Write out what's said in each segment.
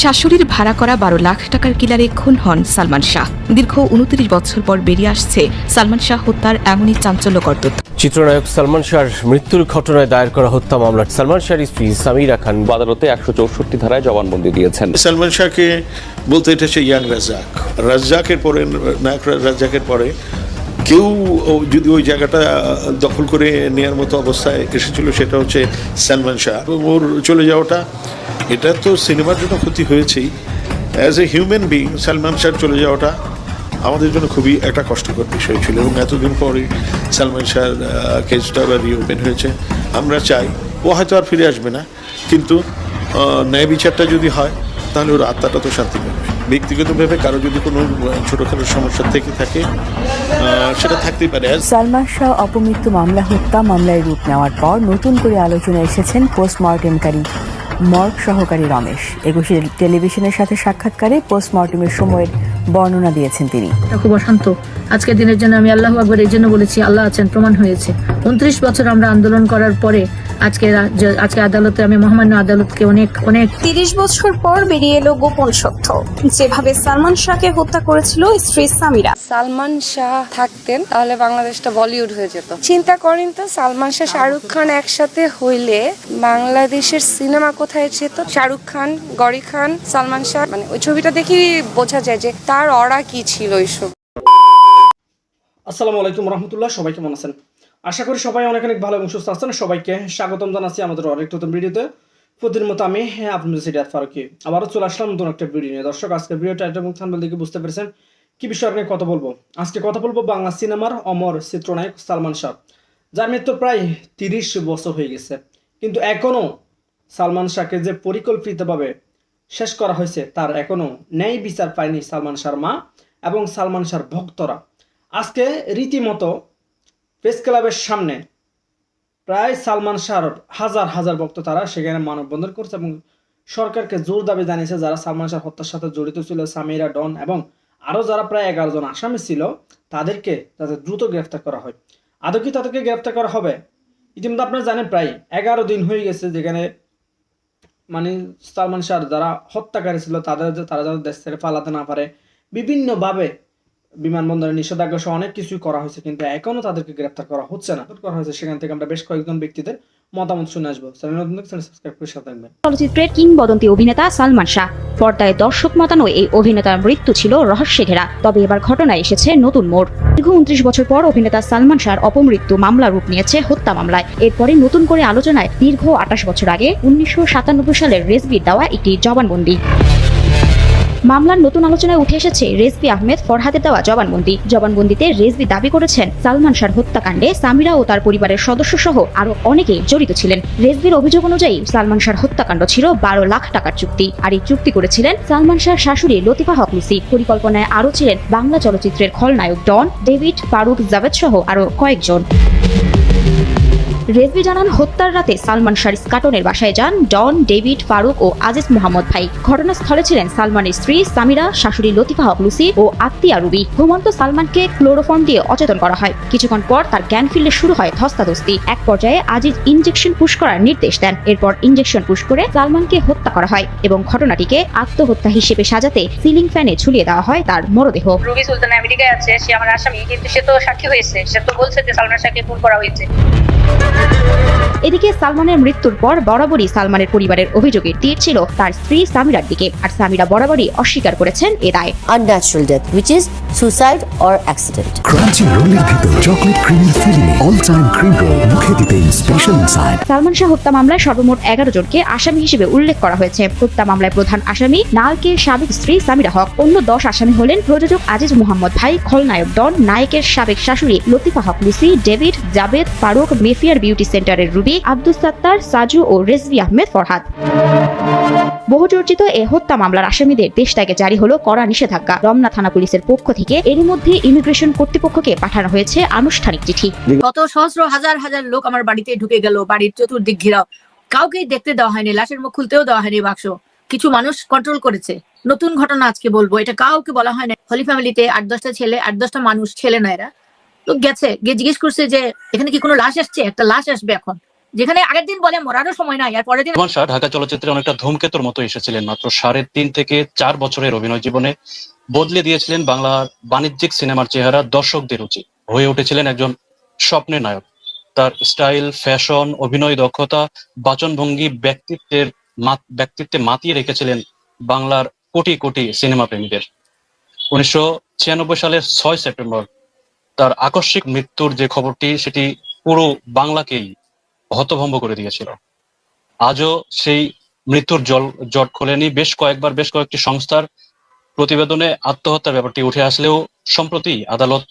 শাশুড়ির ভাড়া করা বারো লাখ টাকার কিলারে খুন হন সালমান শাহ। দীর্ঘ উনত্রিশ বছর পর বেরিয়ে আসছে সালমান শাহ হত্যার এমনই চাঞ্চল্যকর তথ্য। চিত্রনায়ক সালমান শাহর মৃত্যুর ঘটনায় দায়ের করা হত্যা মামলার সালমান শাহর স্ত্রী সামিরা খান আদালতে একশো চৌষট্টি ধারায় জবানবন্দি দিয়েছেন। সালমান শাহকে বলতে এটা হচ্ছে ইয়াং রাজ্জাক। রাজ্জাকের পরে নায়ক রাজ্জাকের পরে কেউ যদি ওই জায়গাটা দখল করে নেওয়ার মতো অবস্থায় এসেছিল, সেটা হচ্ছে সালমান শাহ। ওর চলে যাওয়াটা, এটা তো সিনেমার জন্য ক্ষতি হয়েছেই। As a human being Salman Shah চলে যাওয়াটা আমাদের জন্য খুবই একটা কষ্টকর বিষয় ছিল এবং এতদিন পরে সালমান শাহর কেসটা আবার রিওপেন হয়েছে। আমরা চাই, ও হয়তো আর ফিরে আসবে না, কিন্তু ন্যায় বিচারটা যদি হয়, তাহলে ওর আত্মাটা তো শান্তি পাবে। ব্যক্তিগতভাবে কারও যদি কোনো ছোটোখাটো সমস্যা থেকে থাকে সেটা থাকতেই পারে। সালমান শাহ অপমৃত্যু মামলা হত্যা মামলায় রূপ নেওয়ার পর নতুন করে আলোচনায় এসেছেন পোস্টমর্টেমকারী মর্গ সহকারী রমেশ। একুশে টেলিভিশনের সাথে সাক্ষাৎকারে পোস্টমর্টেমের সময়ের বর্ণনা দিয়েছেন তিনি। এটা খুব অশান্ত। আজকের দিনের জন্য আমি আল্লাহ আকবর এই জন্য বলেছি আল্লাহ আছেন প্রমাণ হয়েছে। উনত্রিশ বছর আমরা আন্দোলন করার পরে আজকে আজকে আদালতে আমি মহামান্য আদালতকে অনেক অনেক তিরিশ বছর পর বেরিয়ে এলো গোপন সত্য। যেভাবে সালমান শাহকে হত্যা করেছিল স্ত্রী সামিরা। সালমান শাহ থাকতেন তাহলে বাংলাদেশটা বলিউড হয়ে যেত। চিন্তা করেন তো সালমান শাহ শাহরুখ খান একসাথে হইলে বাংলাদেশের সিনেমা কোথায় যেত? শাহরুখ খান গরি খান সালমান শাহ মানে ওই ছবিটা দেখেই বোঝা যায় যে তার অরা কি ছিল ওইসব আসসালামু আলাইকুম রহমতুল্লাহ সবাই কেমন আছেন? আশা করি সবাই অনেক অনেক ভালো এবং সুস্থ আছেন। সবাইকে স্বাগতম জানাচ্ছি আমাদের অনেক নতুন ভিডিওতে। প্রতিদিন মতো আমি হ্যাঁ, আপনাদের সিরিয়াত ফারুকি। আবারও চলে আসলাম নতুন একটা ভিডিও নিয়ে। দর্শক আজকে ভিডিও টাইটেল এবং থাম্বেল দেখে বুঝতে পেরেছেন কি বিষয় নিয়ে কথা বলব। আজকে কথা বলব বাংলা সিনেমার অমর চিত্রনায়ক সালমান শাহ। যার মৃত্যু প্রায় তিরিশ বছর হয়ে গেছে। কিন্তু এখনও সালমান শাহকে যে পরিকল্পিতভাবে শেষ করা হয়েছে তার এখনও ন্যায় বিচার পায়নি সালমান শাহর মা এবং সালমান শাহর ভক্তরা। আজকে রীতিমতো প্রেস ক্লাবের সামনে প্রায় সালমান শাহর হাজার হাজার ভক্ত তারা সেখানে মানববন্ধন করছে এবং সরকারকে জোর দাবি জানিয়েছে যারা সালমান শাহ হত্যার সাথে জড়িত ছিল, সামিরা ডন এবং আরও যারা প্রায় এগারো জন আসামি ছিল, তাদেরকে তাদের দ্রুত গ্রেফতার করা হয়। আদৌ কি তাদেরকে গ্রেফতার করা হবে? ইতিমধ্যে আপনারা জানেন প্রায় এগারো দিন হয়ে গেছে যেখানে মানে সালমান শাহ যারা হত্যাকারী ছিল, তাদের তারা যাতে দেশ ছেড়ে পালাতে না পারে। বিভিন্নভাবে বিমানবন্দরে নিষেধাজ্ঞা অনেক কিছুই করা হয়েছে, কিন্তু এখনও তাদেরকে গ্রেপ্তার করা হচ্ছে না। করা হয়েছে, সেখান থেকে আমরা বেশ কয়েকজন ব্যক্তিদের মতামত শুনে আসব। সাবস্ক্রাইব করে সাথে থাকবেন। চলচ্চিত্রের কিংবদন্তি অভিনেতা সালমান শাহ। পর্দায় দর্শক মতানো এই অভিনেতার মৃত্যু ছিল রহস্যে ঘেরা, তবে এবার ঘটনায় এসেছে নতুন মোড়। দীর্ঘ উনত্রিশ বছর পর অভিনেতা সালমান শাহর অপমৃত্যু মামলা রূপ নিয়েছে হত্যা মামলায়। এরপরে নতুন করে আলোচনায় দীর্ঘ আঠাশ বছর আগে, উনিশশো সাতানব্বই সালের রেসবির দেওয়া একটি জবানবন্দি। মামলার নতুন আলোচনায় উঠে এসেছে রেজবি আহমেদ ফরহাদের দেওয়া জবানবন্দি। জবানবন্দিতে রেজবি দাবি করেছেন, সালমান শাহর হত্যাকাণ্ডে সামিরা ও তার পরিবারের সদস্য সহ আরও অনেকেই জড়িত ছিলেন। রেজবির অভিযোগ অনুযায়ী সালমান শাহর হত্যাকাণ্ড ছিল বারো লাখ টাকার চুক্তি আর এই চুক্তি করেছিলেন সালমান শাহর শাশুড়ি লতিফা হক লুসি পরিকল্পনায় আরও ছিলেন বাংলা চলচ্চিত্রের খলনায়ক ডন, ডেভিড ফারুক জাভেদ সহ আরও কয়েকজন। রেজবি জানান, হত্যার রাতে সালমান শাহ কাটনের বাসায় যান ডন, ডেভিড, ফারুক ও আজিজ মোহাম্মদ ভাই। ঘটনাস্থলে ছিলেন সালমানের স্ত্রী সামিরা, শাশুড়ি লতিফা হক লুসি ও আত্মীয়া রুবি। ঘুমন্ত সালমানকে ক্লোরোফর্ম দিয়ে অচেতন করা হয়। কিছুক্ষণ পর তার জ্ঞান ফিরলে শুরু হয় ধস্তাধস্তি। এক পর্যায়ে আজিজ ইনজেকশন পুশ করার নির্দেশ দেন। এরপর ইঞ্জেকশন পুশ করে সালমানকে হত্যা করা হয় এবং ঘটনাটিকে আত্মহত্যা হিসেবে সাজাতে সিলিং ফ্যানে ঝুলিয়ে দেওয়া হয় তার মরদেহ। রুবি সুলতান আমেরিকায় আছে, সে আমার আসামি, কিন্তু সে তো সাক্ষী হয়েছে। সে তো বলছে যে সালমান শাহকে খুন করা হয়েছে। এদিকে সালমানের মৃত্যুর পর বরাবরই সালমানের পরিবারের অভিযোগের তীর ছিল তার স্ত্রী সামিরার দিকে আর সামিরা বরাবরই অস্বীকার করেছেন এ দায় unnatural death which is suicide or accident crunchy রোলের ভিতর চকলেট ক্রিমের filling all time cream roll মুখে দিতে স্পেশাল ইনসাইড সালমান শাহ হত্যা মামলায় সর্বমোট এগারো জনকে আসামি হিসেবে উল্লেখ করা হয়েছে। হত্যা মামলায় প্রধান আসামি নালকের সাবেক স্ত্রী সামিরা হক। অন্য দশ আসামি হলেন প্রযোজক আজিজ মোহাম্মদ ভাই খলনায়ক ডন নায়কের সাবেক শাশুড়ি Latifa Haque Lucy David Javed Faruk Mayfair beauty সেন্টারের রুবি আব্দুল সাত্তার, সাজু ও রেজভি আহমেদ ফরহাদ। বহুচর্চিত এ হত্যা মামলার আসামিদের দেশ ত্যাগে জারি হলো কড়া নিষেধাজ্ঞা। রমনা থানা পুলিশের পক্ষ থেকে এর মধ্যে ইমিগ্রেশন কর্তৃপক্ষকে পাঠানো হয়েছে আনুষ্ঠানিক চিঠি। কত সহস্র হাজার হাজার লোক আমার বাড়িতে ঢুকে গেল, বাড়ির চতুর্দিক ঘেরাও। কাউকেই দেখতে দেওয়া হয়নি, লাশের মুখ খুলতেও দেওয়া হয়নি বাক্স। কিছু মানুষ কন্ট্রোল করেছে। নতুন ঘটনা আজকে বলব, এটা কাউকে বলা হয় না হলি ফ্যামিলিতে আট দশটা ছেলে, আট দশটা মানুষ, ছেলে না এরা। তো গেছে, গিয়ে জিজ্ঞেস করছে যে, এখানে কি কোনো লাশ আসছে? একটা লাশ আসবে এখন। যেখানে আগের দিন বলে, মরারও সময় নাই, আর পরের দিন ঢাকা চলচ্চিত্রে অনেকটা ধূমকেতুর মতো এসেছিলেন। মাত্র সাড়ে তিন থেকে চার বছরের অভিনয় জীবনে বদলে দিয়েছিলেন বাংলার বাণিজ্যিক সিনেমার চেহারা দর্শকদের রুচি হয়ে উঠেছিলেন একজন স্বপ্নের নায়ক। তার স্টাইল, ফ্যাশন, অভিনয় দক্ষতা, বাচনভঙ্গি ব্যক্তিত্বের ব্যক্তিত্বে মাতিয়ে রেখেছিলেন বাংলার কোটি কোটি সিনেমা প্রেমীদের উনিশশো ছিয়ানব্বই সালের ছয় সেপ্টেম্বর তার আকস্মিক মৃত্যুর যে খবরটি, সেটি পুরো বাংলাকেই হতভম্ব করে দিয়েছিল। আজও সেই মৃত্যুর জল, জট খোলেনি। বেশ কয়েকবার বেশ কয়েকটি সংস্থার প্রতিবেদনে আত্মহত্যার ব্যাপারটি উঠে আসলেও সম্প্রতি আদালত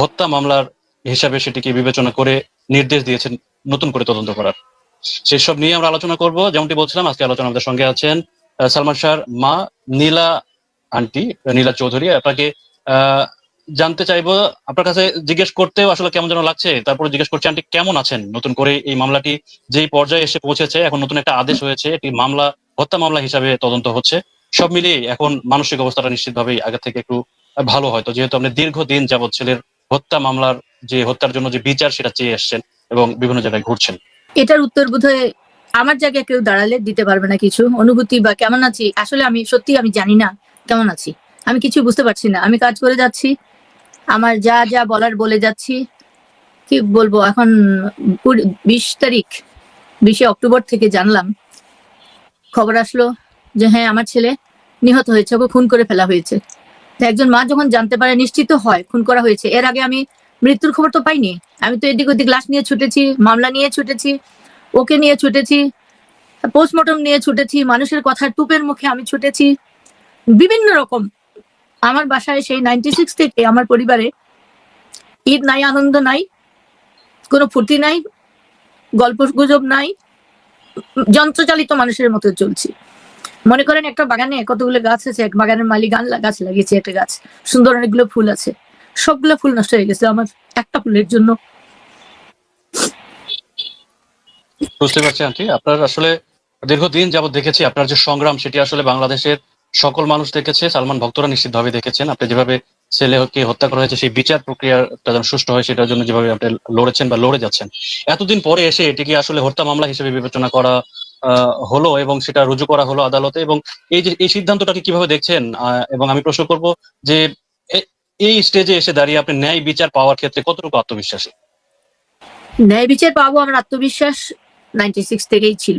হত্যা মামলার হিসাবে সেটিকে বিবেচনা করে নির্দেশ দিয়েছেন নতুন করে তদন্ত করার। সেসব নিয়ে আমরা আলোচনা করব। যেমনটি বলছিলাম, আজকে আলোচনা আমাদের সঙ্গে আছেন সালমান শাহর মা, নীলা আন্টি, নীলা চৌধুরী। আপনাকে জানতে চাইব, আপনার কাছে জিজ্ঞেস করতেও আসলে কেমন যেন লাগছে। তারপরে জিজ্ঞেস করছি, আন্টি, কেমন আছেন? নতুন করে এই মামলাটি যেই পর্যায়ে এসে পৌঁছেছে, এখন নতুন একটা আদেশ হয়েছে, একটি মামলা, হত্যা মামলা হিসাবে তদন্ত হচ্ছে। সব মিলিয়ে এখন মানসিক অবস্থাটা নিশ্চিতভাবেই আগে থেকে একটু ভালো হয়তো যেহেতু আপনি দীর্ঘদিন যাবৎ ছেলের হত্যা মামলার যে হত্যার জন্য যে বিচার, সেটা চেয়ে এসছেন এবং বিভিন্ন জায়গায় ঘুরছেন। এটার উত্তর বোধহয় আমার জায়গায় কেউ দাঁড়ালে দিতে পারবে না কিছু। অনুভূতি বা কেমন আছি? আসলে আমি সত্যি আমি জানি না কেমন আছি। আমি কিছু বুঝতে পারছি না। আমি কাজ করে যাচ্ছি। আমার যা যা বলার বলে যাচ্ছি। কি বলব, এখন বিশ তারিখ, বিশে অক্টোবর থেকে জানলাম। খবর আসলো যে হ্যাঁ আমার ছেলে নিহত হয়েছে, ওকে খুন করে ফেলা হয়েছে। একজন মা যখন জানতে পারে, নিশ্চিত হয়, খুন করা হয়েছে। এর আগে আমি মৃত্যুর খবর তো পাইনি। আমি তো এদিক ওদিক লাশ নিয়ে ছুটেছি, মামলা নিয়ে ছুটেছি, ওকে নিয়ে ছুটেছি, পোস্টমর্টম নিয়ে ছুটেছি, মানুষের কথার টুপের মুখে আমি ছুটেছি। বিভিন্ন রকম আমার বাসায় সেই নাইনটি সিক্স থেকে আমার পরিবারে ঈদ নাই, আনন্দ নাই, কোনো ফুর্তি নাই, গল্প গুজব নাই, যন্ত্রচালিত মানুষের মতো চলছি। মনে করেন একটা বাগানে কতগুলো গাছ আছে, এক বাগানের মালিক গান গাছ লাগিয়েছে একটা গাছ, সুন্দর অনেকগুলো ফুল আছে, সবগুলো ফুল নষ্ট হয়ে গেছে, আমার একটা ফুলের জন্য। বুঝতে পারছি, আন্টি। আপনার আসলে দীর্ঘদিন যাবত দেখেছি, আপনার যে সংগ্রাম, সেটি আসলে বাংলাদেশের সকল মানুষ দেখেছে, সালমান ভক্তরা নিশ্চিতভাবে দেখেছেন। আপনি যেভাবে ছেলেকে হত্যা করা হয়েছে, সেই বিচার প্রক্রিয়াটা যেন সুষ্ঠু হয়, সেটার জন্য যেভাবে আপনি লড়েছেন বা লড়ে যাচ্ছেন। এতদিন পরে এসে এটিকে আসলে হত্যা মামলা হিসেবে বিবেচনা করা হলো এবং সেটা রুজু করা হলো আদালতে এবং এই যে, এই সিদ্ধান্তটাকে কীভাবে দেখছেন? এবং আমি প্রশ্ন করব যে এই স্টেজে এসে দাঁড়িয়ে আপনি ন্যায় বিচার পাওয়ার ক্ষেত্রে কতটুকু আত্মবিশ্বাসী? ন্যায় বিচার পাবো আমার আত্মবিশ্বাস নাইনটি সিক্স থেকেই ছিল।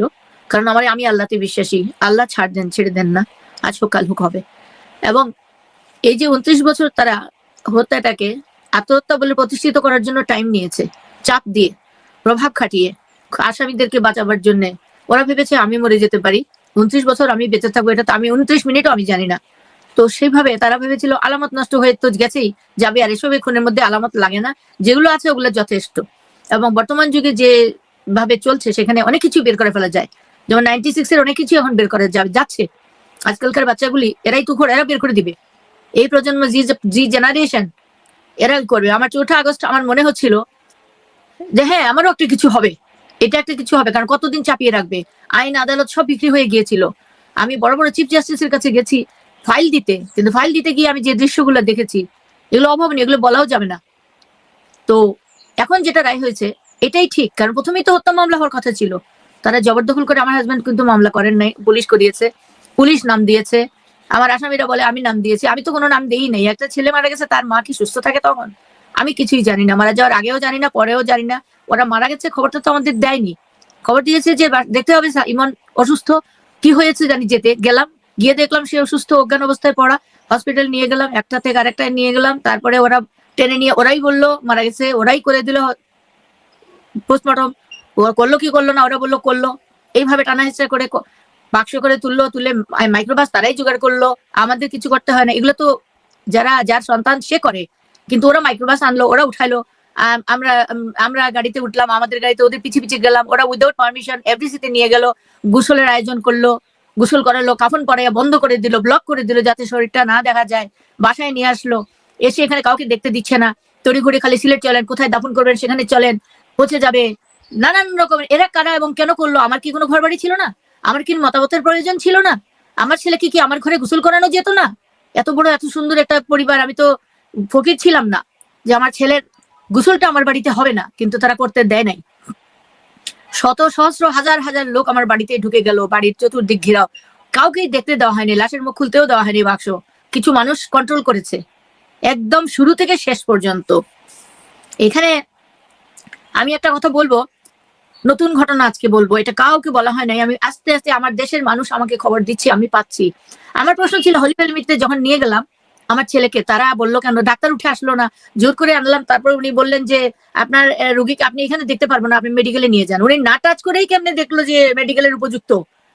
কারণ আমার, আমি আল্লাহতে বিশ্বাসী। আল্লাহ ছাড় দেন, ছেড়ে দেন না। আজ হোক কাল হোক হবে। এবং এই যে উনত্রিশ বছর তারা হত্যাটাকে আত্মহত্যা বলে প্রতিষ্ঠিত করার জন্য টাইম নিয়েছে, চাপ দিয়ে, প্রভাব খাটিয়ে, আসামিদেরকে বাঁচাবার জন্য। ওরা ভেবেছে, আমি মরে যেতে পারি। উনত্রিশ বছর আমি বেঁচে থাকব, এটা তো আমি উনত্রিশ মিনিটও আমি জানি না। তো সেইভাবে তারা ভেবেছিল, আলামত নষ্ট হয়ে তো গেছেই, যাবে আর এসব খুনের মধ্যে আলামত লাগে না। যেগুলো আছে ওগুলো যথেষ্ট। এবং বর্তমান যুগে যে ভাবে চলছে, সেখানে অনেক কিছু বের করে ফেলা যায়। যেমন নাইনটি সিক্স এর অনেক কিছু এখন বের করা যাচ্ছে। আজকালকার বাচ্চাগুলি, এরাই তুখর এরা বের করে দিবে। এই প্রজন্ম জি জি জেনারেশন এরা করবে। আমার চৌঠা আগস্ট, আমার মনে হচ্ছিল যে হ্যাঁ আমারও একটা কিছু হবে। এটা একটা কিছু হবে, কারণ কতদিন চাপিয়ে রাখবে? আইন, আদালত সব বিক্রি হয়ে গিয়েছিল। আমি বড় বড় চিফ জাস্টিসের কাছে গেছি ফাইল দিতে। কিন্তু ফাইল দিতে গিয়ে আমি যে দৃশ্যগুলো দেখেছি, এগুলো অভাবনীয় এগুলো বলাও যাবে না। তো এখন যেটা রায় হয়েছে, এটাই ঠিক। কারণ প্রথমেই তো হত্যা মামলা হওয়ার কথা ছিল। তারা জবরদখল করে আমার হাজব্যান্ড কিন্তু মামলা করেন নাই, পুলিশ করিয়েছে। পুলিশ নাম দিয়েছে। আমার আসামিরা বলে, আমি নাম দিয়েছি। আমি তো কোনো নাম দিই নাই। একটা ছেলে মারা গেছে, তার মা কি সুস্থ থাকে তখন? আমি কিছুই জানি না। মারা যাওয়ার আগেও জানি না, পরেও জানি না। ওরা মারা গেছে, খবরটা তো আমাদের দেয়নি। খবর দিয়েছে যে দেখতে হবে ইমন অসুস্থ। কি হয়েছে জানি যেতে। গেলাম, গিয়ে দেখলাম সে অসুস্থ, অজ্ঞান অবস্থায় পড়া। হসপিটাল নিয়ে গেলাম, একটা থেকে আরেকটায় নিয়ে গেলাম। তারপরে ওরা টেনে নিয়ে, ওরাই বলল, মারা গেছে। ওরাই করে দিল পোস্টমর্টম। ও করল কি করল না, ওরা বলল, করল। এইভাবে টানা হেঁচড়া করে বাক্স করে তুললো, তুলে মাইক্রোবাস তারাই জোগাড় করল। আমাদের কিছু করতে হয় না। এগুলো তো যারা, যার সন্তান সে করে। কিন্তু ওরা মাইক্রোবাস আনলো, ওরা উঠাইলো। আম- আমরা আমরা গাড়িতে উঠলাম, আমাদের গাড়িতে ওদের পিছিয়ে পিছিয়ে গেলাম। ওরা উইদাউট পারমিশন এফডিসিতে নিয়ে গেল, গোসলের আয়োজন করল, গোসল করালো, কাফন পরাইয়া বন্ধ করে দিল ব্লক করে দিল যাতে শরীরটা না দেখা যায়। বাসায় নিয়ে আসলো। এসে এখানে কাউকে দেখতে দিচ্ছে না। তড়িঘড়ি খালি সিলেট চলেন, কোথায় দাফন করবেন সেখানে চলেন, পৌঁছে যাবে। নানান রকমের, এরা কারা এবং কেন করল? আমার কি কোনো ঘর বাড়ি ছিল না? আমার কি মতামতের প্রয়োজন ছিল না? আমার ছেলেকে কি আমার ঘরে গোসল করানো যেত না? এত বড়, এত সুন্দর একটা পরিবার, আমি তো ফকির ছিলাম না যে আমার ছেলের গোসলটা আমার বাড়িতে হবে না, কিন্তু তারা করতে দেয় নাই। শত সহস্র, হাজার হাজার লোক আমার বাড়িতে ঢুকে গেল, বাড়ির চতুর্দিক ঘেরাও। কাউকেই দেখতে দেওয়া হয়নি, লাশের মুখ খুলতেও দেওয়া হয়নি বাক্স। কিছু মানুষ কন্ট্রোল করেছে, একদম শুরু থেকে শেষ পর্যন্ত। এখানে আমি একটা কথা বলব নতুন ঘটনা আজকে বলব। এটা কাউকে বলা হয় নাই। আমি আস্তে আস্তে আমার দেশের মানুষ আমাকে খবর দিচ্ছে আমি পাচ্ছি। আমার প্রশ্ন ছিল হলিফেল মিটতে যখন নিয়ে গেলাম আমার ছেলেকে তারা বলল কেন? ডাক্তার উঠে আসলো না। জোর করে আনলাম। তারপর উনি বললেন যে আপনার রুগীকে আপনি এখানে দেখতে পারবেন না আপনি মেডিকেলে নিয়ে যান। উনি না টাচ করেই কেমনে দেখল যে মেডিকেলের উপযুক্ত?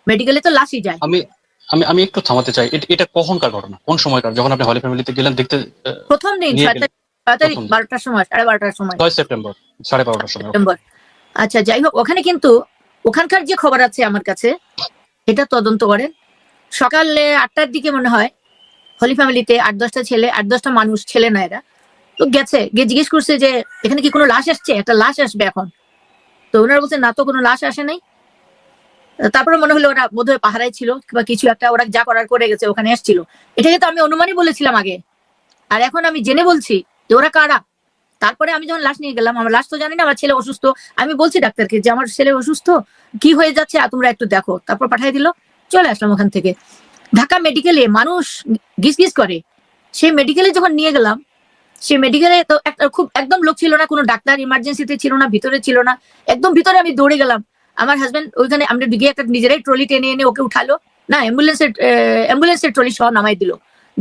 মেডিকেলে তো লাশই যায়। আমি আমি আমি একটু থামাতে চাই। এট- কখনকার ঘটনা? কোন সময়কার? যখন আপনি হলি ফ্যামিলিতে গেলেন দেখতে প্রথম দিন ছয় তারিখ। বারোটার সময় সাড়ে বারোটার সময়। ছয় সেপ্টেম্বর সাড়ে বারোটার সময়। সেপ্টেম্বর। আচ্ছা যাই হোক ওখানে কিন্তু ওখানকার যে খবর আছে আমার কাছে, এটা তদন্ত করেন সকালে আটটার দিকে মনে হয়, হলি ফ্যামিলিতে আট দশটা ছেলে, আট দশটা মানুষ, ছেলে না এরা। তো গেছে, গিয়ে জিজ্ঞেস করছে যে, এখানে কি কোনো লাশ আসছে? একটা লাশ আসবে এখন। তো ওনারা বলছে, না তো কোনো লাশ আসে নাই। তারপরে মনে হলো ওরা বোধহয় পাহারায় ছিল বা কিছু একটা ওরা যা করার করে গেছে, ওখানে এসেছিল এটাকে তো আমি অনুমানই বলেছিলাম আগে। আর এখন আমি জেনে বলছি যে ওরা কারা? তারপরে আমি যখন লাশ নিয়ে গেলাম, আমার লাশ তো জানি না, আমার ছেলে অসুস্থ। আমি বলছি ডাক্তারকে যে আমার ছেলে অসুস্থ, কি হয়ে যাচ্ছে? তোমরা একটু দেখো। তারপর পাঠিয়ে দিল, চলে আসলাম ওখান থেকে। ঢাকা মেডিকেলে মানুষ গিস গিস করে। সেই মেডিকেলে যখন নিয়ে গেলাম সেই মেডিকেলে তো একটা খুব একদম লোক ছিল না, কোনো ডাক্তার ইমার্জেন্সিতে ছিল না, ভিতরে ছিল না। একদম ভিতরে আমি দৌড়ে গেলাম। আমার হাজবেন্ড ওইখানে আমরা গিয়ে একটা নিজেরাই ট্রলি টেনে এনে ওকে উঠালো। না অ্যাম্বুলেন্সের অ্যাম্বুলেন্সের ট্রলি সহ নামাই দিল।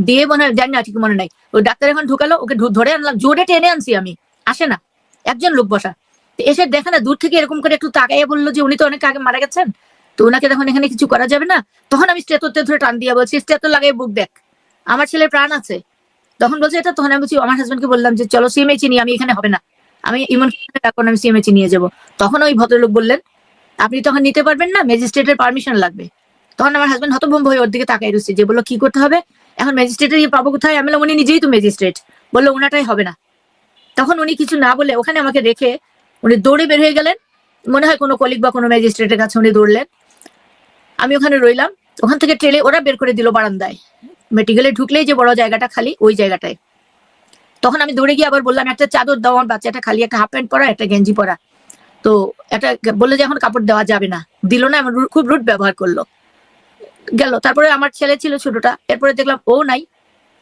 দিয়ে মনে হয়, জানি না, ঠিক মনে নাই। ওই ডাক্তার এখন ঢুকালো, ওকে ধরে আনলাম, জোরে টেনে আনছি আমি। আসে না, একজন লোক বসা। এসে দেখে না, দূর থেকে এরকম করে একটু তাকাইয়া বলল যে, উনি তো অনেক আগে মারা গেছেন, তো ওনাকে তখন এখানে কিছু করা যাবে না? তখন আমি স্টেতোতে ধরে টান দিয়ে বলছি, স্টেতো লাগাই বুক দেখ, আমার ছেলের প্রাণ আছে। তখন বলছে, এটা তখন আমি বলছি, আমার হাজবেন্ডকে বললাম যে, চলো সিএমএইচি চিনি, আমি এখানে হবে না। আমি ইমন ডাকুন আমি সিএমএইচি নিয়ে যাব। তখন ওই ভদ্রলোক বললেন, আপনি তখন নিতে পারবেন না ম্যাজিস্ট্রেটের পারমিশন লাগবে। তখন আমার হাজবেন্ড হতভম্ব হয়ে ওর দিকে তাকাই রয়েছে যে বলল, কি করতে হবে? এখন ম্যাজিস্ট্রেটের ইয়ে পাবো কোথায়? আমি বললাম, উনি নিজেই তো ম্যাজিস্ট্রেট বলল ওনাটাই হবে না। তখন উনি কিছু না বলে ওখানে আমাকে রেখে উনি দৌড়ে বের হয়ে গেলেন। মনে হয় কোনো কলিগ বা কোনো ম্যাজিস্ট্রেটের কাছে উনি দৌড়লেন। আমি ওখানে রইলাম। ওখান থেকে ট্রেলে ওরা বের করে দিল বারান্দায়। মেডিকেলে ঢুকলেই যে বড় জায়গাটা খালি ওই জায়গাটায়। তখন আমি দৌড়ে গিয়ে আবার বললাম একটা চাদর দাও আমার বাচ্চাটা খালি একটা হাফ প্যান্ট পরা একটা গেঞ্জি পরা। তো একটা বলল যে এখন কাপড় দেওয়া যাবে না। দিল না আমার খুব রুট ব্যবহার করল। গেল। তারপরে আমার ছেলে ছিল ছোটটা। এরপরে দেখলাম ও নাই,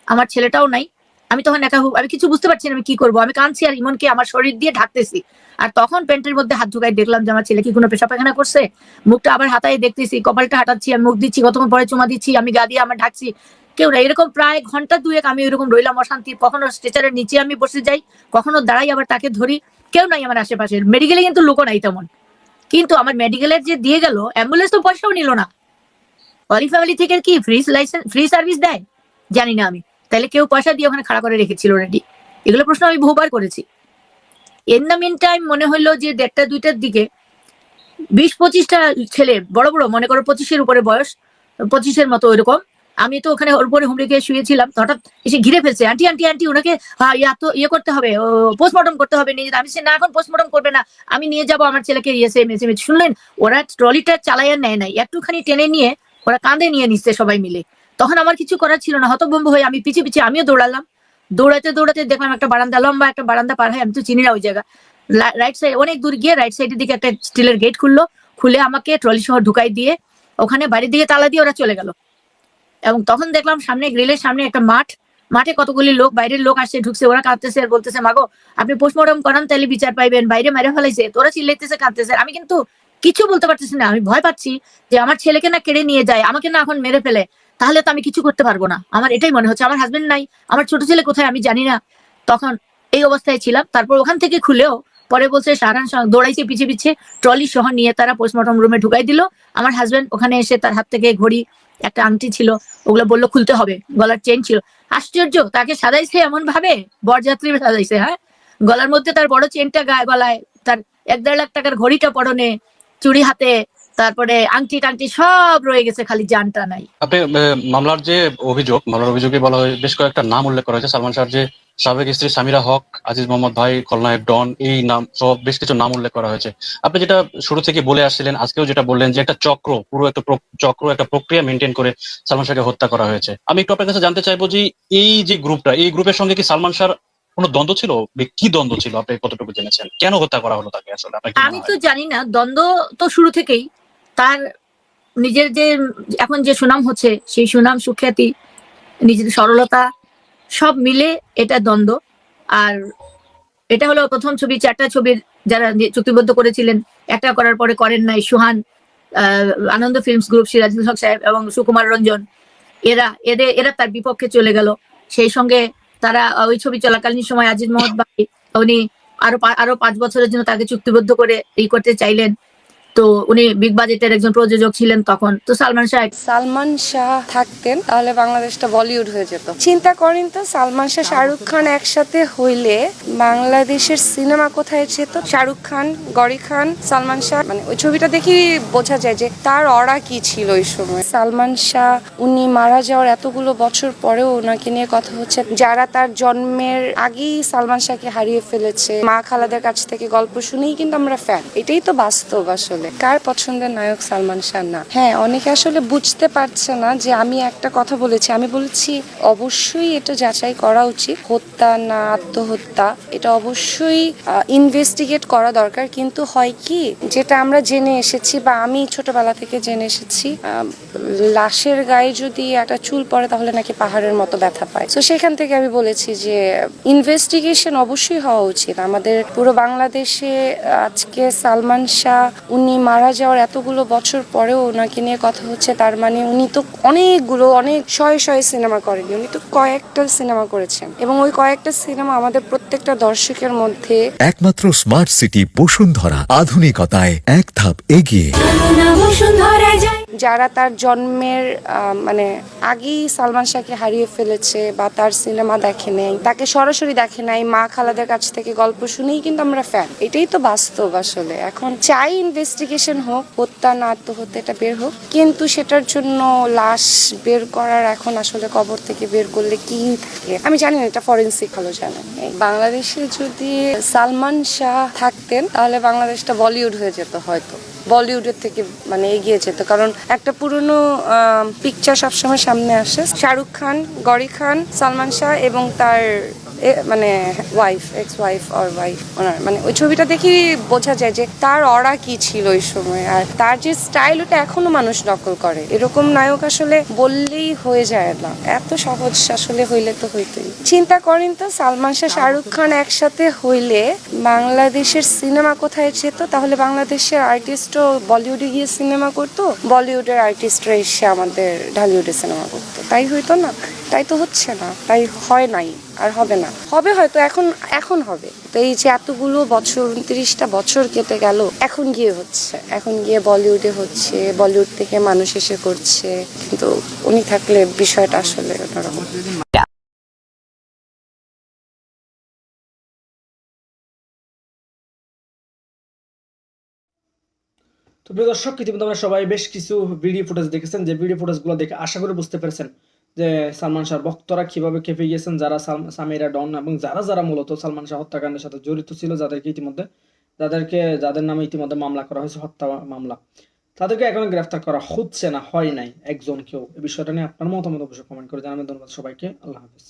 আমার ছেলেটাও নাই। আমি তখন একা আমি কিছু বুঝতে পারছি না আমি কি করব। আমি কাঁদছি আর ইমনকে আমার শরীর দিয়ে ঢাকতেছি। আর তখন প্যান্টের মধ্যে হাত ঢুকাই দেখলাম যে আমার ছেলে কি কোনো পেশা পায়খানা করছে? মুখটা আবার হাতায় দেখতেছি, কপালটা হাঁটাচ্ছি, আমি মুখ দিচ্ছি, কতক্ষণ পরে চুমা দিচ্ছি, আমি গা দিয়ে আমার ঢাকছি। কেউ না এরকম প্রায় ঘণ্টা দুয়েক আমি এরকম রইলাম অশান্তি। কখনো স্ট্রেচারের নিচে আমি বসে যাই, কখনো দাঁড়াই আবার তাকে ধরি। কেউ নাই আমার আশেপাশে মেডিকেলে কিন্তু লোকও নাই তেমন। কিন্তু আমার মেডিকেলের যে দিয়ে গেল, অ্যাম্বুলেন্স তো পয়সাও নিল না। অলি ফ্যামিলি থেকে কি ফ্রি লাইসেন্স ফ্রি সার্ভিস দেয়? জানি না আমি। তাহলে কেউ পয়সা দিয়ে ওখানে খাড়া করে রেখেছিল রেডি এগুলো প্রশ্ন আমি বহুবার করেছি। এর দ্য মিন টাইম মনে হলো যে দেড়টা, দুইটার দিকে বিশ, পঁচিশটা ছেলে, বড় বড়, মনে করো পঁচিশের উপরে বয়স, পঁচিশের মতো ওইরকম। আমি তো ওখানে ওর উপরে হুমড়ি খেয়ে শুয়েছিলাম। হঠাৎ এসে ঘিরে ফেলছে, আন্টি আন্টি আন্টি, ওনাকে ইয়া, তো ইয়ে করতে হবে পোস্টমর্টম করতে হবে নিয়ে আমি সে, না, এখন পোস্টমর্টম করবে না। আমি নিয়ে যাব আমার ছেলেকে ইয়ে সে মেসে মেসে শুনলেন? ওরা ট্রলিটা চালাইয়া নেয় নাই। একটুখানি টেনে নিয়ে ওরা কাঁধে নিয়ে নিচ্ছে সবাই মিলে। তখন আমার কিছু করার ছিল না, হতভম্ব হয়ে আমি পিছিয়ে পিছিয়ে আমিও দৌড়ালাম। দৌড়াতে দৌড়াতে দেখলাম একটা বারান্দা, লম্বা একটা বারান্দা পার হয়, আমি তো চিনি না ওই জায়গা। রাইট সাইড অনেক দূর গিয়ে রাইট সাইডের দিকে একটা স্টিলের গেট খুললো, খুলে আমাকে ট্রলি সহ ঢুকাই দিয়ে ওখানে বাড়ির দিকে তালা দিয়ে ওরা চলে গেল। এবং তখন দেখলাম সামনে গ্রিলের সামনে একটা মাঠ, মাঠে কতগুলি লোক, বাইরের লোক আসছে, ঢুকছে, ওরা কাঁদতেছে আর বলতেছে, মাগো, আপনি পোস্টমর্টম করান, তাহলে বিচার পাইবেন, বাইরে মেরে ফেলাইছে, তোরা চিল্লাইতেছে, কাঁদতেছে। আমি কিন্তু কিছু বলতে পারতেছি না। আমি ভয় পাচ্ছি যে আমার ছেলেকে না কেড়ে নিয়ে যায়, আমাকে না এখন মেরে ফেলে। তাহলে তো আমি কিছু করতে পারব না। আমার এটাই মনে হচ্ছে, আমার হাজবেন্ড নাই, আমার ছোট ছেলে কোথায় আমি জানি না। তখন এই অবস্থায় ছিলাম। তারপর ওখান থেকে খুলেও পরে বলছে, সারান দৌড়াইছে পিছিয়ে পিছিয়ে, ট্রলি সহ নিয়ে তারা পোস্টমর্টম রুমে ঢুকাই দিল। আমার হাজবেন্ড ওখানে এসে তার হাত থেকে ঘড়ি, একটা আংটি ছিল, ওগুলো বলল, খুলতে হবে। গলার চেন ছিল। আশ্চর্য, তাকে সাজাইছে এমন ভাবে বরযাত্রী সাজাইছে হ্যাঁ? গলার মধ্যে তার বড় চেনটা গায়ে গলায়, তার এক দেড় লাখ টাকার ঘড়িটা পরনে চুড়ি হাতে, তারপরে আংটি টাংটি সব রয়ে গেছে খালি জানটা নাই আপনি মামলার যে অভিযোগ, মামলার অভিযোগে বলা হয়, বেশ কয়েকটা নাম উল্লেখ করা হয়েছে। সালমান শাহর যে সাবেক স্ত্রী সামিরা হক, আজিজ মোহাম্মদ ভাই, খলনায়ক ডন, এই নাম সব বেশ কিছু নাম উল্লেখ করা হয়েছে। আপনি যেটা শুরু থেকে বলে আসছিলেন, আজকেও যেটা বললেন যে একটা চক্র, পুরো একটা চক্র, একটা প্রক্রিয়া মেনটেন করে সালমান শাহকে হত্যা করা হয়েছে। আমি একটু আপনার কাছে জানতে চাইব যে এই যে গ্রুপটা এই গ্রুপের সঙ্গে কি সালমান শাহ কোনো দ্বন্দ্ব ছিল? কি দ্বন্দ্ব ছিল? আপনি কতটুকু জেনেছেন? কেন হত্যা করা হলো তাকে আসলে? আমি তো জানি না। দ্বন্দ্ব তো শুরু থেকেই। তার নিজের যে এখন যে সুনাম হচ্ছে সেই সুনাম সুখ্যাতি নিজের সরলতা সব মিলে এটা দ্বন্দ্ব। আর এটা হলো প্রথম ছবি চারটা ছবির যারা চুক্তিবদ্ধ করেছিলেন একটা করার পরে করেন নাই সুহান আনন্দ ফিল্মস গ্রুপ সিরাজুল হক সাহেব এবং সুকুমার রঞ্জন। এরা এদের এরা তার বিপক্ষে চলে গেল। সেই সঙ্গে তারা ওই ছবি চলাকালীন সময় আজিজ মোহাম্মদ ভাই, উনি আরও আরও পাঁচ বছরের জন্য তাকে চুক্তিবদ্ধ করে ই করতে চাইলেন। তো উনি বিগ বাজেটের একজন প্রযোজক ছিলেন তখন। তো সালমান শাহ সালমান শাহ থাকতেন, তাহলে বাংলাদেশটা বলিউড হয়ে যেত। চিন্তা করেন তো, সালমান শাহ শাহরুখ খান একসাথে হইলে বাংলাদেশের সিনেমা কোথায় যেত? শাহরুখ খান গরি খান, সালমান শাহ মানে ওই ছবিটা দেখি বোঝা যায় যে তার অরা কি ছিল ওই সময়। সালমান শাহ, উনি মারা যাওয়ার এতগুলো বছর পরেও ওনাকে নিয়ে কথা হচ্ছে। যারা তার জন্মের আগেই সালমান শাহকে হারিয়ে ফেলেছে, মা খালাদের কাছ থেকে গল্প শুনেই কিন্তু আমরা ফ্যান এটাই তো বাস্তব আসলে। কার পছন্দের নায়ক সালমান শাহ? না। হ্যাঁ অনেকে আসলে বুঝতে পারছে না যে আমি একটা কথা বলেছি। আমি বলেছি, অবশ্যই এটা যাচাই করা উচিত। হত্যা না আত্মহত্যা, এটা অবশ্যই ইনভেস্টিগেট করা দরকার। কিন্তু হয় কি, যেটা আমরা জেনে এসেছি বা আমি ছোটবেলা থেকে জেনে এসেছি লাশের গায়ে যদি একটা চুল পড়ে, তাহলে নাকি পাহাড়ের মতো ব্যথা পায়। তো সেখান থেকে আমি বলেছি যে ইনভেস্টিগেশন অবশ্যই হওয়া উচিত। আমাদের পুরো বাংলাদেশে আজকে সালমান শাহ, উনি মারা যাওয়ার এতগুলো বছর পরেও ওনাকে নিয়ে কথা হচ্ছে তার মানে উনি তো অনেকগুলো অনেক শয়ে শয়ে সিনেমা করেনি উনি তো কয়েকটা সিনেমা করেছেন। এবং ওই কয়েকটা সিনেমা আমাদের প্রত্যেকটা দর্শকের মধ্যে একমাত্র স্মার্ট সিটি বসুন্ধরা আধুনিকতায় এক ধাপ এগিয়ে। যারা তার জন্মের মানে আগেই সালমান শাহকে হারিয়ে ফেলেছে বা তার সিনেমা দেখে নেই, তাকে সরাসরি দেখে নাই, মা খালাদের কাছ থেকে গল্প শুনেই কিন্তু আমরা ফ্যান এটাই তো বাস্তব আসলে। এখন চাই ইনভেস্টিগেশন হোক, হত্যা না আত্মহত্যা এটা বের হোক। কিন্তু সেটার জন্য লাশ বের করার এখন আসলে কবর থেকে বের করলে কি থাকে? আমি জানি না, এটা ফরেন্সিক ভালো জানেন। বাংলাদেশে যদি সালমান শাহ থাকতেন, তাহলে বাংলাদেশটা বলিউড হয়ে যেত হয়তো। বলিউডের থেকে মানে এগিয়ে যেত। কারণ একটা পুরনো পিকচার সবসময় সামনে আসে। শাহরুখ খান গরি খান, সালমান শাহ এবং তার মানে wife ex wife or wife ওনার মানে ওই ছবিটা দেখি বোঝা যায় যে তার অরা কি ছিল ওই সময়। আর তার যে স্টাইল ওটা এখনও মানুষ নকল করে। এরকম নায়ক আসলে বললেই হয়ে যায় না। এত সহজ আসলে হইলে তো হইতোই। চিন্তা করেন তো, সালমান শাহ শাহরুখ খান একসাথে হইলে বাংলাদেশের সিনেমা কোথায় যেত? তাহলে বাংলাদেশের আর্টিস্টও বলিউডে গিয়ে সিনেমা করতো? বলিউডের আর্টিস্টরা এসে আমাদের ঢালিউডে সিনেমা করতো। তাই হইতো না? তাই তো হচ্ছে না, তাই হয় নাই, আর হবে না। হবে হয়তো, এখন এখন হবে। তো এই যে এতগুলো বছর, উনত্রিশটা বছর কেটে গেল, এখন গিয়ে হচ্ছে। এখন গিয়ে বলিউডে হচ্ছে, বলিউড থেকে মানুষ এসে করছে, কিন্তু উনি থাকলে বিষয়টা আসলে অন্যরকম। তো প্রিয় দর্শক, ইতিমধ্যে আমরা সবাই বেশ কিছু ভিডিও ফুটেজ দেখেছেন। যে ভিডিও ফুটেজগুলো দেখে আশা করে বুঝতে পেরেছেন। যে সালমান শাহর ভক্তরা কীভাবে খেপে গিয়েছেন, যারা সামিরা ডন এবং যারা যারা মূলত সালমান শাহ হত্যাকাণ্ডের সাথে জড়িত ছিল, যাদেরকে ইতিমধ্যে, যাদেরকে, যাদের নামে ইতিমধ্যে মামলা করা হয়েছে, হত্যা মামলা, তাদেরকে এখন গ্রেফতার করা হচ্ছে না, হয় নাই একজন কেউ। এই বিষয়টা নিয়ে আপনার মতামত অবশ্যই কমেন্ট করে জানাবেন। ধন্যবাদ সবাইকে। আল্লাহ হাফিজ।